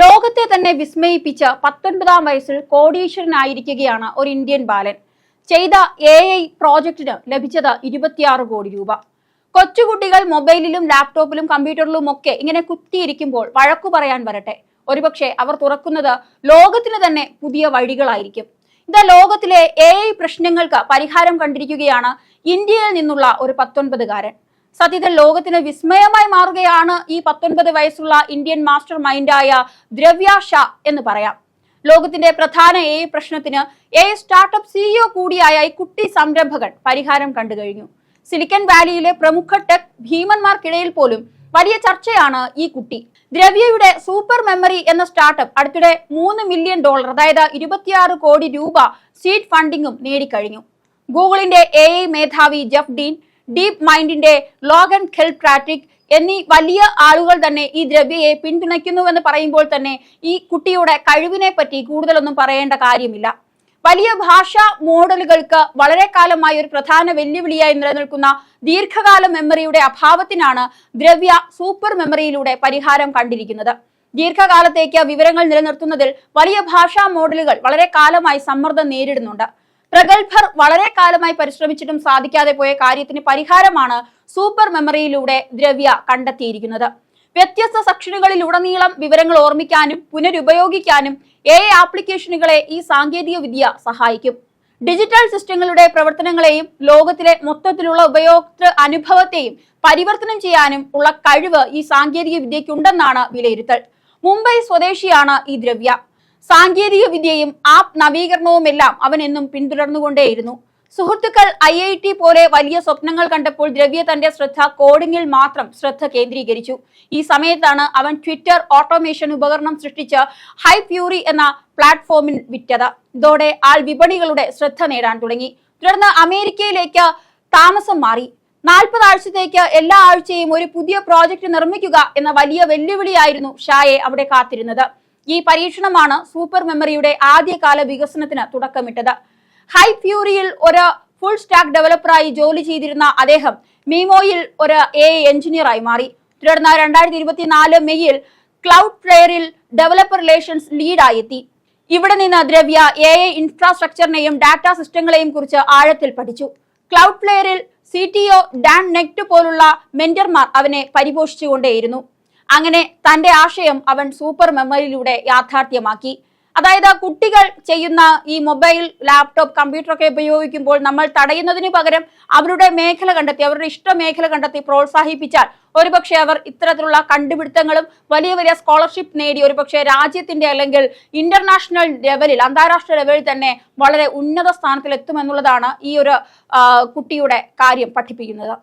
ലോകത്തെ തന്നെ വിസ്മയിപ്പിച്ച പത്തൊൻപതാം വയസ്സിൽ കോടീശ്വരനായിരിക്കുകയാണ് ഒരു ഇന്ത്യൻ ബാലൻ. ചെയ്ത എ ഐ പ്രോജക്റ്റിന് ലഭിച്ചത് ഇരുപത്തിയാറ് കോടി രൂപ. കൊച്ചുകുട്ടികൾ മൊബൈലിലും ലാപ്ടോപ്പിലും കമ്പ്യൂട്ടറിലും ഒക്കെ ഇങ്ങനെ കുത്തിയിരിക്കുമ്പോൾ വഴക്കു പറയാൻ വരട്ടെ. ഒരുപക്ഷെ അവർ തുറക്കുന്നത് ലോകത്തിന് തന്നെ പുതിയ വഴികളായിരിക്കും. ഇതാ ലോകത്തിലെ എ ഐ പ്രശ്നങ്ങൾക്ക് പരിഹാരം കണ്ടിരിക്കുകയാണ് ഇന്ത്യയിൽ നിന്നുള്ള ഒരു പത്തൊൻപതുകാരൻ. സത്യത്തിൽ ലോകത്തിന് വിസ്മയമായി മാറുകയാണ് ഈ പത്തൊൻപത് വയസ്സുള്ള ഇന്ത്യൻ മാസ്റ്റർ മൈൻഡായ ദ്രവ്യ ഷാ എന്ന് പറയാം. ലോകത്തിന്റെ പ്രധാന എ പ്രശ്നത്തിന് എ സ്റ്റാർട്ടപ്പ് സിഇഒ കൂടിയായ ഈ കുട്ടി സംരംഭകൻ പരിഹാരം കണ്ടു കഴിഞ്ഞു. സിലിക്കൺ വാലിയിലെ പ്രമുഖ ടെക് ഭീമന്മാർക്കിടയിൽ പോലും വലിയ ചർച്ചയാണ് ഈ കുട്ടി. ദ്രവ്യയുടെ സൂപ്പർ മെമ്മറി എന്ന സ്റ്റാർട്ടപ്പ് അടുത്തിടെ മൂന്ന് മില്യൺ ഡോളർ അതായത് ഇരുപത്തിയാറ് കോടി രൂപ സീഡ് ഫണ്ടിങ്ങും നേടിക്കഴിഞ്ഞു. ഗൂഗിളിന്റെ എ മേധാവി ജെഫ് ഡീൻ ഡീപ് മൈൻഡിന്റെ ലോഗൻ ഖെൽട്രാറ്റിക് എന്നീ വലിയ ആളുകൾ തന്നെ ഈ ദ്രവ്യയെ പിന്തുണയ്ക്കുന്നുവെന്ന് പറയുമ്പോൾ തന്നെ ഈ കുട്ടിയുടെ കഴിവിനെ പറ്റി കൂടുതലൊന്നും പറയേണ്ട കാര്യമില്ല. വലിയ ഭാഷാ മോഡലുകൾക്ക് വളരെ കാലമായി ഒരു പ്രധാന വെല്ലുവിളിയായി നിലനിൽക്കുന്ന ദീർഘകാല മെമ്മറിയുടെ അഭാവത്തിനാണ് ദ്രവ്യ സൂപ്പർ മെമ്മറിയിലൂടെ പരിഹാരം കണ്ടിരിക്കുന്നത്. ദീർഘകാലത്തേക്ക് വിവരങ്ങൾ നിലനിർത്തുന്നതിൽ വലിയ ഭാഷാ മോഡലുകൾ വളരെ കാലമായി സമ്മർദ്ദം നേരിടുന്നുണ്ട്. പ്രഗത്ഭർ വളരെ കാലമായി പരിശ്രമിച്ചിട്ടും സാധിക്കാതെ പോയ കാര്യത്തിന് പരിഹാരമാണ് സൂപ്പർ മെമ്മറിയിലൂടെ ദ്രവ്യ കണ്ടെത്തിയിരിക്കുന്നത്. വ്യത്യസ്ത സെക്ഷനുകളിലുടനീളം വിവരങ്ങൾ ഓർമ്മിക്കാനും പുനരുപയോഗിക്കാനും എ ആപ്ലിക്കേഷനുകളെ ഈ സാങ്കേതിക വിദ്യ സഹായിക്കും. ഡിജിറ്റൽ സിസ്റ്റങ്ങളുടെ പ്രവർത്തനങ്ങളെയും ലോകത്തിലെ മൊത്തത്തിലുള്ള ഉപയോക്തൃ അനുഭവത്തെയും പരിവർത്തനം ചെയ്യാനും ഉള്ള കഴിവ് ഈ സാങ്കേതിക വിദ്യയ്ക്കുണ്ടെന്നാണ് വിലയിരുത്തൽ. മുംബൈ സ്വദേശിയാണ് ഈ ദ്രവ്യ. സാങ്കേതിക വിദ്യയും ആപ്പ് നവീകരണവുമെല്ലാം അവൻ എന്നും പിന്തുടർന്നുകൊണ്ടേയിരുന്നു. സുഹൃത്തുക്കൾ ഐ ഐ ടി പോലെ വലിയ സ്വപ്നങ്ങൾ കണ്ടപ്പോൾ ദ്രവ്യ തന്റെ ശ്രദ്ധ കോഡിംഗിൽ മാത്രം ശ്രദ്ധ കേന്ദ്രീകരിച്ചു. ഈ സമയത്താണ് അവൻ ട്വിറ്റർ ഓട്ടോമേഷൻ ഉപകരണം സൃഷ്ടിച്ച ഹൈ ഫ്യൂറി എന്ന പ്ലാറ്റ്ഫോമിൽ വിറ്റത്. ഇതോടെ ആൾ വിപണികളുടെ ശ്രദ്ധ നേടാൻ തുടങ്ങി. തുടർന്ന് അമേരിക്കയിലേക്ക് താമസം മാറി. നാൽപ്പത് ആഴ്ചത്തേക്ക് എല്ലാ ആഴ്ചയും ഒരു പുതിയ പ്രോജക്റ്റ് നിർമ്മിക്കുക എന്ന വലിയ വെല്ലുവിളിയായിരുന്നു ഷായെ അവിടെ കാത്തിരുന്നത്. ഈ പരീക്ഷണമാണ് സൂപ്പർ മെമ്മറിയുടെ ആദ്യകാല വികസനത്തിന് തുടക്കമിട്ടത്. ഹൈ ഫ്യൂറിയിൽ ഒരു ഫുൾ സ്റ്റാക്ക് ഡെവലപ്പറായി ജോലി ചെയ്തിരുന്ന അദ്ദേഹം മീമോയിൽ ഒരു എ എഞ്ചിനീയറായി മാറി. തുടർന്ന് രണ്ടായിരത്തി ഇരുപത്തിനാല് മെയ്യിൽ ക്ലൗഡ് പ്ലെയറിൽ ഡെവലപ്പർ റിലേഷൻസ് ലീഡായി എത്തി. ഇവിടെ നിന്ന് ദ്രവ്യ എ ഐ ഇൻഫ്രാസ്ട്രക്ചറിനെയും ഡാറ്റ സിസ്റ്റങ്ങളെയും കുറിച്ച് ആഴത്തിൽ പഠിച്ചു. Cloud പ്ലെയറിൽ C T O Dane Knecht പോലുള്ള മെന്റർമാർ അവനെ പരിപോഷിച്ചുകൊണ്ടേയിരുന്നു. അങ്ങനെ തന്റെ ആശയം അവൻ സൂപ്പർ മെമ്മറിയിലൂടെ യാഥാർത്ഥ്യമാക്കി. അതായത് കുട്ടികൾ ചെയ്യുന്ന ഈ മൊബൈൽ ലാപ്ടോപ്പ് കമ്പ്യൂട്ടർ ഒക്കെ ഉപയോഗിക്കുമ്പോൾ നമ്മൾ തടയുന്നതിന് പകരം അവരുടെ മേഖല കണ്ടെത്തി അവരുടെ ഇഷ്ട മേഖല കണ്ടെത്തി പ്രോത്സാഹിപ്പിച്ചാൽ ഒരുപക്ഷെ അവർ ഇത്തരത്തിലുള്ള കണ്ടുപിടുത്തങ്ങളും വലിയ വലിയ സ്കോളർഷിപ്പ് നേടി ഒരുപക്ഷെ രാജ്യത്തിന്റെ അല്ലെങ്കിൽ ഇന്റർനാഷണൽ ലെവലിൽ അന്താരാഷ്ട്ര ലെവലിൽ തന്നെ വളരെ ഉന്നത സ്ഥാനത്തിൽ എത്തുമെന്നുള്ളതാണ് ഈ ഒരു കുട്ടിയുടെ കാര്യം പഠിപ്പിക്കുന്നത്.